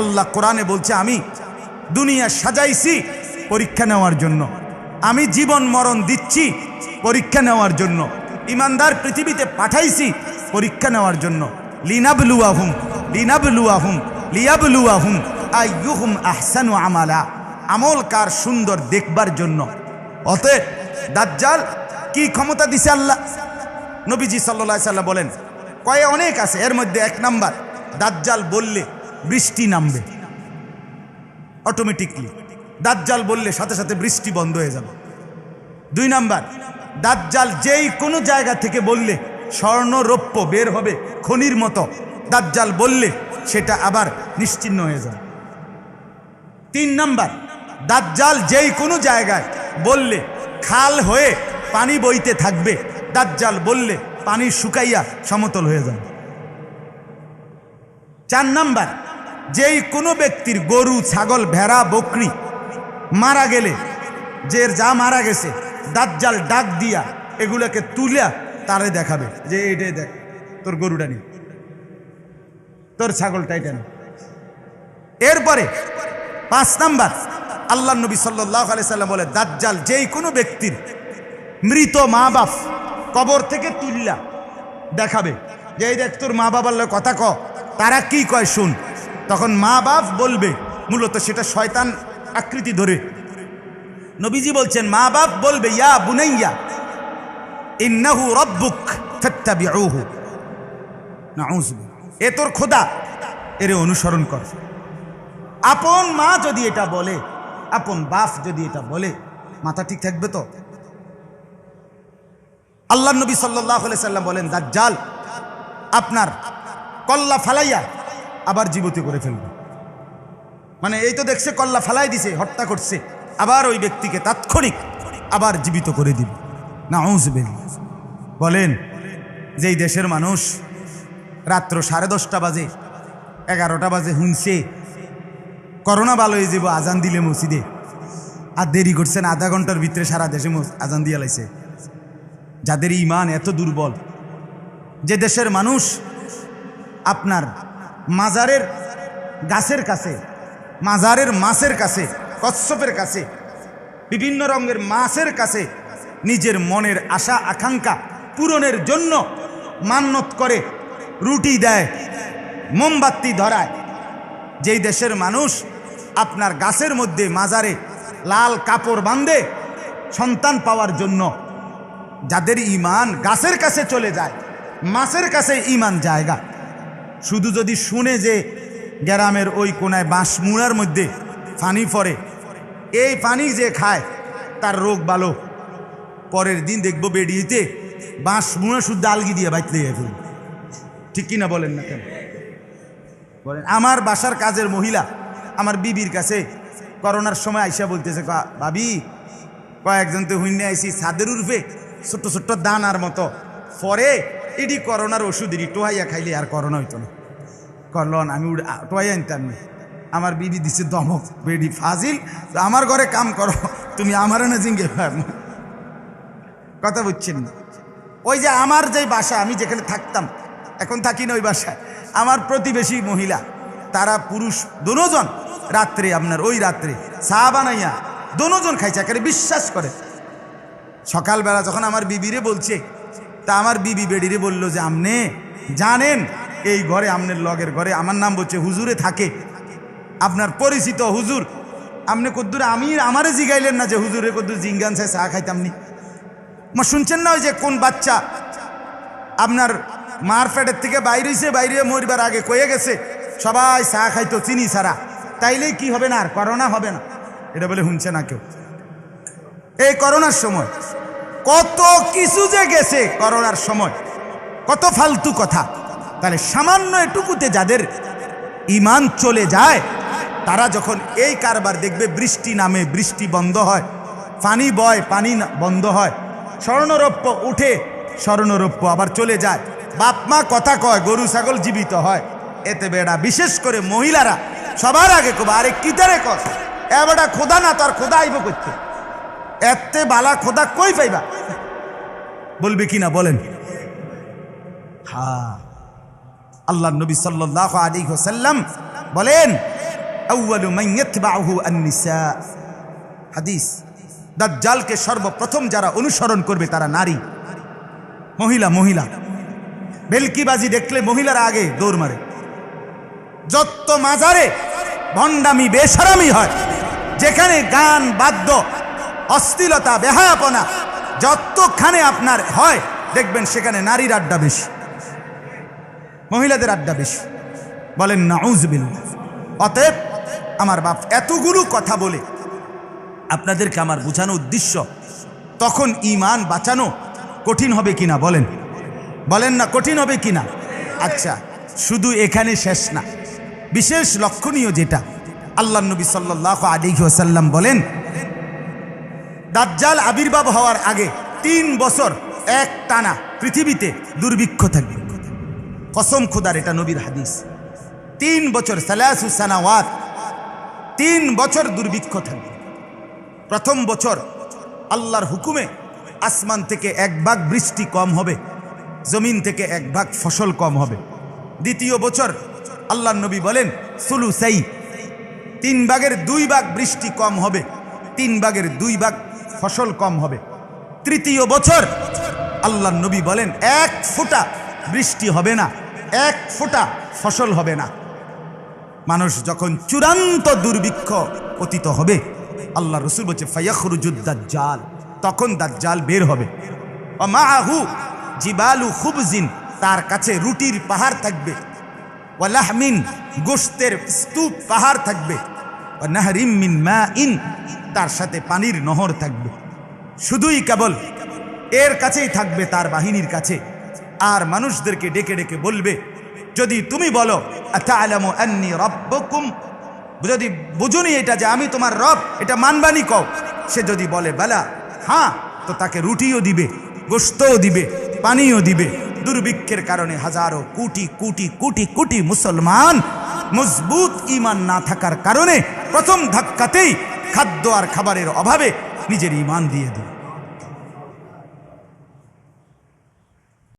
আল্লাহ কোরআনে বলছে, আমি দুনিয়া সাজাইছি পরীক্ষা নেওয়ার জন্য। আমি জীবন মরণ দিচ্ছি পরীক্ষা নেওয়ার জন্য। ইমানদার পৃথিবীতে পাঠাইছি পরীক্ষা নেওয়ার জন্য। লিনাবলুয়াহুম লিনাবলুয়াহুম, লিয়াবলুয়াহুম, আইয়ুহুম আহসানু আমালা। আমল কার সুন্দর দেখবার জন্য। অতএব দাজ্জাল কি ক্ষমতা দিছে আল্লাহ? নবীজি সাল্লা সাল্লাম বলেন, কয়ে অনেক আছে, এর মধ্যে এক নাম্বার। দাজ্জাল বললে বৃষ্টি নামবে। অটোমেটিকলি দাজ্জাল বললে সাথে সাথে বৃষ্টি বন্ধ হয়ে যাবে। দুই নাম্বার, দাজ্জাল যেই কোনো জায়গা থেকে বললে স্বর্ণ রৌপ্য বের হবে খনির মতো, দাজ্জাল বললে সেটা আবার নিশ্চিন্ন হয়ে যাবে। তিন নাম্বার, দাজ্জাল যেই কোনো জায়গায় বললে খাল হয়ে পানি বইতে থাকবে, দাজ্জাল বললে পানি শুকাইয়া সমতল হয়ে যাবে। চার নাম্বার যেই কোনো ব্যক্তির গরু, ছাগল, ভেড়া, বকরি মারা গেলে, যে যা মারা গেছে, দাজ্জাল ডাক দিয়া এগুলোকে তুলিয়া তারে দেখাবে। যে এটাই দেখ, তোর গরুটা নি। তোর ছাগলটা এটা নি এরপরে পাঁচ নাম্বার আল্লাহ নবী সাল্লাহ আলি সাল্লাম বলে, দাজ্জাল যেই কোনো ব্যক্তির মৃত মা বাপ কবর থেকে তুললা দেখাবে। যে এই দেখ, তোর মা বাবার কথা ক, তারা কি কয় শুন। তখন মা বাপ বলবে, মূলত সেটা শয়তান আকৃতি ধরে। নবীজি বলছেন, মা বাপ বলবে, ইয়া বুনাইয়া, ইন্নাহু রব্বুক ফাত্তাবিউহু। নাউযু, এ তোর খোদা, এরে অনুসরণ কর। আপন মা যদি এটা বলে, আপন বাপ যদি এটা বলে, মাথা ঠিক থাকবে তো? আল্লাহ নবী সাল্লাহ সাল্লাম বলেন, দাজ্জাল, আপনার কল্লা ফালাইয়া আবার জীবিত করে ফেলবে। মানে এই তো দেখছে, কল্লা ফালাই দিছে, হত্যা করছে। আবার ওই ব্যক্তিকে তাৎক্ষণিক আবার জীবিত করে দিবে না বলেন যে এই দেশের মানুষ রাত্র সাড়ে দশটা বাজে, এগারোটা বাজে হুনছে, করোনা ভালো হয়ে যাব আজান দিলে মসজিদে। আর দেরি করছেন আধা ঘণ্টার ভিতরে সারা দেশে আজান দিয়া লাইছে। যাদের ইমান এত দুর্বল, যে দেশের মানুষ আপনার মাজারের গাছের কাছে, মাজারের মাছের কাছে, কচ্ছপের কাছে, বিভিন্ন রঙের মাছের কাছে নিজের মনের আশা, আকাঙ্ক্ষা পূরণের জন্য মান্যত করে রুটি দেয়, মোমবাতি ধরায়। যেই দেশের মানুষ আপনার গাছের মধ্যে মাজারে লাল কাপড় বাঁধে, সন্তান পাওয়ার জন্য যাদের ইমান গাছের কাছে চলে যায়, মাছের কাছে ইমান জায়গা। শুধু যদি শুনে যে গ্রামের ওই কোনায় বাঁশমুড়ার মধ্যে পানি পড়ে এই পানি যে খায়, তার রোগ ভালো। পরের দিন দেখব বেরিয়েতে বাঁশমুড়া শুদ্ধ আলগি দিয়ে বাইতে ফেলবে ঠিক কিনা বলেন না কেন? বলেন, আমার বাসার কাজের মহিলা আমার বিবির কাছে করোনার সময় আইসা বলতেছে "কা- ভাবি, কয়েকজন তো হুইনে আইসি ছাদের উর্ফে ছোট্ট ছোট্ট দানার মতো পরে এটি করোনার ওষুধ এটি টোহাইয়া খাইলে আর করোনা হইতো না। করলন আমি টোহাই আনতাম না। আমার বিবি দিছে দমক, বেডি ফাজিল। আমার ঘরে কাম করো, তুমি আমার না জিঙ্গে কথা বুঝছেন না? ওই যে আমার যে বাসা, আমি যেখানে থাকতাম, এখন থাকি না ওই বাসায়। আমার প্রতিবেশী মহিলা, তারা পুরুষ দুজন, রাত্রে আপনার ওই রাত্রে চা বানাইয়া দুজন খাইছে, একেবারে বিশ্বাস করে। সকালবেলা যখন আমার বিবিরে বলছে তা আমার বিবি বেডিরে বলল যে, আমনে, জানেন, এই ঘরে আমনের লগের ঘরে আমার নাম বলছে হুজুরে থাকে। আপনার পরিচিত হুজুর। আপনি কদ্দুর আমি আমারে জিগাইলেন না যে, হুজুরে কদ্দুর জিঙ্গান চাই চা খাইতাম নি। মা শুনছেন না ওই যে কোন বাচ্চা? আপনার মার থেকে বাইরে হইছে, বাইরে মরিবার আগে কয়ে গেছে, সবাই চা খাইতো চিনি ছাড়া। তাইলেই কি হবে না আর? করোনা হবে না। এটা বলে শুনছে না কেউ। এই করোনার সময় কত কিছু যে গেছে করোনার সময়, কত ফালতু কথা। তাহলে সামান্য এটুকুতে যাদের ইমান চলে যায়, তারা যখন এই কারবার দেখবে বৃষ্টি নামে, বৃষ্টি বন্ধ হয়, পানি বয়, পানি বন্ধ হয়, স্বর্ণরৌপ্য উঠে স্বর্ণরৌপ্য আবার চলে যায়। বাপ মা কথা কয়, গরু, ছাগল জীবিত হয়। এতে বেড়া, বিশেষ করে মহিলারা সবার আগে কবে, আরে কিতারে কস? এ বেটা খোদা না, তার খোদা আইব করতে এতে বালা খোদা কই পাইবা? বলবে কি না বলেন। হ্যাঁ আল্লাহ নবী সাল্লাহ আলী হোসাল্লাম বলেন হাদিস, দাজ্জালকে সর্বপ্রথম যারা অনুসরণ করবে তারা নারী, মহিলা মহিলা। ভেলকিবাজি দেখলে মহিলারা আগে দৌড় মারে। যত মাজারে ভণ্ডামি বেসারামি হয়, যেখানে গান, বাদ্য অস্থিলতা বেহায়াপনা যতখানে আপনার হয়, দেখবেন সেখানে নারীর আড্ডা বেশি, মহিলাদের আড্ডা বেশি। বলেন নাউজবিল্লা অতএব আমার বাপ এতগুলো কথা বলে আপনাদেরকে আমার বোঝানো উদ্দেশ্য, তখন ইমান বাঁচানো কঠিন হবে কিনা বলেন? বলেন না, কঠিন হবে কিনা? আচ্ছা শুধু এখানে শেষ না। বিশেষ লক্ষণীয় যেটা, আল্লাহ নবী সাল্লাহ আলী ওসাল্লাম বলেন দাজ্জাল আবির্ভাব হওয়ার আগে তিন বছর এক টানা পৃথিবীতে দুর্ভিক্ষ থাকবে। কসম খুদার এটা নবীর হাদিস। তিন বছর সালাসু সানাওয়াত, তিন বছর দুর্ভিক্ষ থাকবে। প্রথম বছর আল্লাহর হুকুমে আসমান থেকে এক ভাগ বৃষ্টি কম হবে, জমিন থেকে এক ভাগ ফসল কম হবে। দ্বিতীয় বছর আল্লাহ নবী বলেন সুলু সাই তিন ভাগের দুই ভাগ বৃষ্টি কম হবে, তিন ভাগের দুই ভাগ ফসল কম হবে। তৃতীয় বছর, আল্লাহ নবী বলেন, এক ফোঁটা বৃষ্টি হবে না, এক ফোঁটা ফসল হবে না। মানুষ যখন চূড়ান্ত দুর্ভিক্ষ পতিত হবে, আল্লাহ রসুল বলছে ফাইয়াখরুজুদ্দার জাল তখন দাজ্জাল বের হবে। ও মা আহু জিবালু খুবজিন, তার কাছে রুটির পাহাড় থাকবে। ওয়ালাহমিন গোস্তের স্তূপ পাহাড় থাকবে। নাহরিম মিন মা ইন তার সাথে পানির নহর থাকবে। শুধুই কেবল এর কাছেই থাকবে তার বাহিনীর কাছে। আর মানুষদেরকে ডেকে ডেকে বলবে, যদি তুমি বলো রব্বকুম? যদি বুঝুনি এটা যে আমি তোমার রব, এটা মানবানি কও। সে যদি বলে, বেলা হ্যাঁ তো তাকে রুটিও দিবে গোস্তও দিবে, পানিও দিবে। দুর্ভিক্ষের কারণে হাজারো কোটি কোটি কোটি কোটি মুসলমান মজবুত ইমান না থাকার কারণে প্রথম ধাক্কাতেই খাদ্য আর খাবারের অভাবে নিজের ইমান দিয়ে দিবে